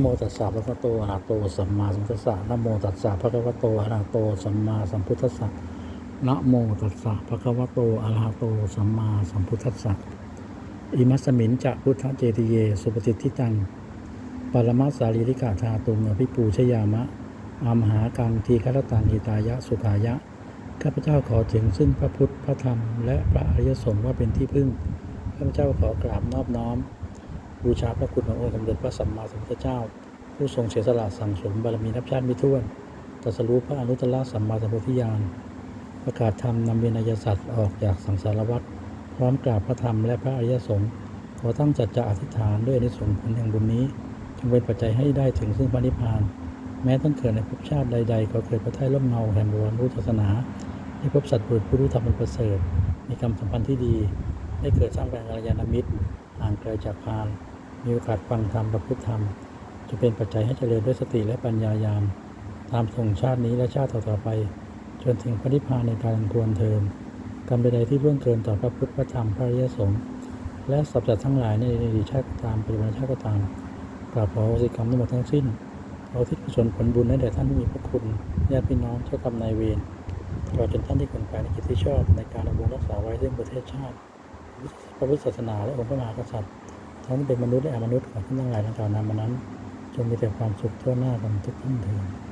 โมตัสสะภะคะวะโตอะระหะโตสัมมาสัมพุทธัสสะนะโมตัสสะภะคะวะโตอะระหะโตสัมมาสัมพุทธัสสะนะโมตัสสะภะคะวะโตอะระหะโตสัมมาสัมพุทธัสสะอิมัสสมินจะพุทธเจติเย สุปฏิทิตังปรมัสสารีริกาธาตุงอภิปูชยามะ อามหากังทีฆรตังหิตายะสุขายะ ข้าพเจ้าขอถึงซึ่งพระพุทธพระธรรม และพระอริยสงฆ์ว่าเป็นที่พึ่ง ข้าพเจ้าขอกราบนอบน้อม บูชาพระคุณขององค์สมเด็จพระสัมมาสัมพุทธเจ้า ผู้ทรงเสียสละสั่งสมบารมีนับชาติไม่ถ้วนตรัสรู้พระอนุตตรสัมมาสัมพุทธญาณประกาศธรรมนำเวนยสัตว์ออกจากสังสารวัฏพร้อมกราบพระธรรมและพระอริยสงฆ์ขอตั้งจัจจะอธิษฐานด้วยอนิสงส์ผลแห่งบุญนี้จงเป็นปัจจัยให้ได้ถึงซึ่งพระนิพพาน แม้ต้องเกิดในภพชาติใดๆ ก็เกิดพระทัยร่มเงาแห่งบวรพุทธศาสนาได้พบสัตว์บุรุษผู้รู้ธรรมอันประเสริฐมีกรรมสัมพันธ์ที่ดี ได้เกิดสร้างเป็นกัลยาณมิตรห่างไกลจากพาล มีโอกาสฟังธรรมประพฤติธรรม จะเป็นปัจจัยให้เจริญด้วยสติและปัญญายาม ตามส่งชาตินี้และชาติต่อๆไป จนถึงพระนิพพานในการควรเทินกรรมใดที่ล่วงเกินต่อพระพุทธพระธรรมพระริยสงฆ์และสัพจัตทั้งหลายในอดีตชาติก็ตามปัจจุบันชาติก็ตามกราบขอสิกรรมทั้งหมดทั้งสิ้นขอที่กุศลผลบุญให้แด่ท่านที่มีพระคุณญาติพี่น้องเจ้ากรรมนายเวรตลอดจนท่านที่ควรไปในกิจที่ชอบในการดำรงรักษาไว้ซึ่งประเทศชาติพระพุทธศาสนาและองค์พระมหากษัตริย์ ทั้งเป็นมนุษย์และอมนุษย์ของท่านทั้งหลายทั้งกล่าวนามมานั้นจงมีแต่ความสุขทั่วหน้ากันทุกท่านเถิด